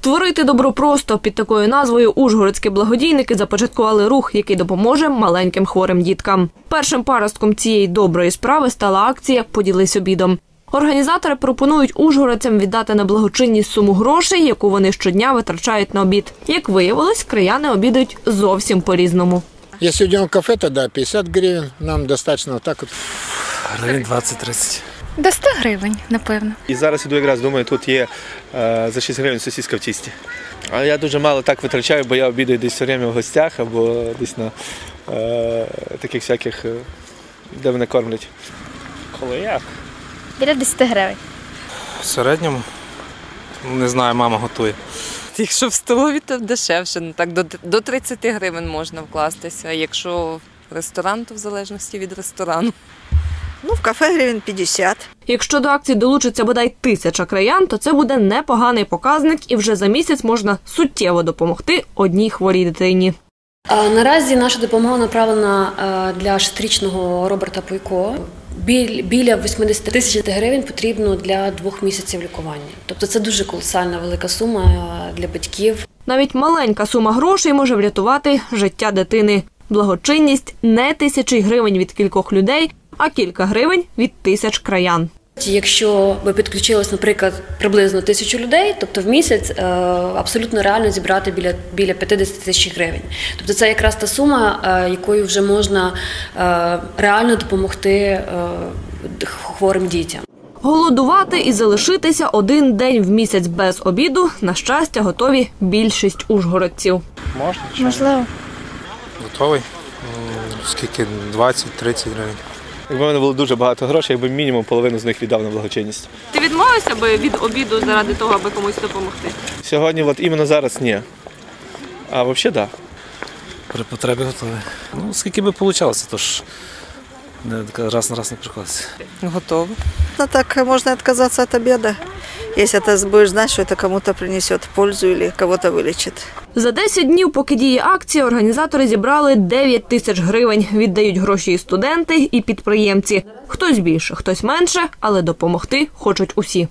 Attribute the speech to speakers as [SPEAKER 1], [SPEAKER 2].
[SPEAKER 1] Творити добро просто під такою назвою Ужгородські благодійники започаткували рух, який допоможе маленьким хворим діткам. Першим паростком цієї доброї справи стала акція Поділись обідом. Організатори пропонують ужгородцям віддати на благочинність суму грошей, яку вони щодня витрачають на обід. Як виявилось, краяни обідають зовсім по-різному.
[SPEAKER 2] Если идем в кафе, тогда 50 гривен. Нам достаточно так вот.
[SPEAKER 3] Гривень 20-30.
[SPEAKER 4] До 100 гривень, напевно.
[SPEAKER 5] І зараз іду якраз думаю, тут є е, за 6 гривень сосиска в тісті. А я дуже мало так витрачаю, бо я обідаю десь все время в гостях або десь на е, таких всяких, е, де мене кормлять. Коли як?
[SPEAKER 4] Біля 10 гривень.
[SPEAKER 3] В середньому, не знаю, мама готує.
[SPEAKER 6] Якщо в столові, то дешевше. Ну так до, до 30 гривень можна вкластися. А якщо в ресторан, то в залежності від ресторану.
[SPEAKER 7] Ну, в кафе гривен 50.
[SPEAKER 1] Якщо до акції долучиться бодай тисяча краян, то це буде непоганий показник, і вже за місяць можна суттєво допомогти одній хворій дитині.
[SPEAKER 8] Наразі наша допомога направлена е, для шестирічного Роберта Пуйко. Біля 80 тисяч гривень потрібно для двох місяців лікування. Тобто це дуже колосальна велика сума е, для батьків.
[SPEAKER 1] Навіть маленька сума грошей може врятувати життя дитини. Благочинність не тисячі гривень від кількох людей, а кілька гривень від тисяч краян.
[SPEAKER 8] Якщо би підключилось, наприклад, приблизно тисячу людей, тобто в місяць е, абсолютно реально зібрати біля, біля 50 тисяч гривень. Тобто це якраз та сума, е, якою вже можна е, реально допомогти е, хворим дітям.
[SPEAKER 1] Голодувати і залишитися один день в місяць без обіду, на щастя, готові більшість ужгородців.
[SPEAKER 3] Можна?
[SPEAKER 4] Можливо.
[SPEAKER 3] Готовий? Скільки? 20-30 гривень.
[SPEAKER 5] Якби в мене було дуже багато грошей, я би мінімум половину з них віддав на благочинність.
[SPEAKER 1] Ти відмовився би від обіду заради того, аби комусь допомогти?
[SPEAKER 5] Сьогодні, от іменно зараз ні. А взагалі так. Да.
[SPEAKER 3] При потребі готовий. Ну, скільки би вийшло, то ж раз на раз не приходиться.
[SPEAKER 6] Готово.
[SPEAKER 7] Ну, так можно отказаться от обеда, если ты будешь знать, что это кому-то принесет пользу или кого-то вылечит.
[SPEAKER 1] За 10 днів, поки діє акція, організатори зібрали 9 тисяч гривень. Віддають гроші і студенти, і підприємці. Хтось більше, хтось менше, але допомогти хочуть усі.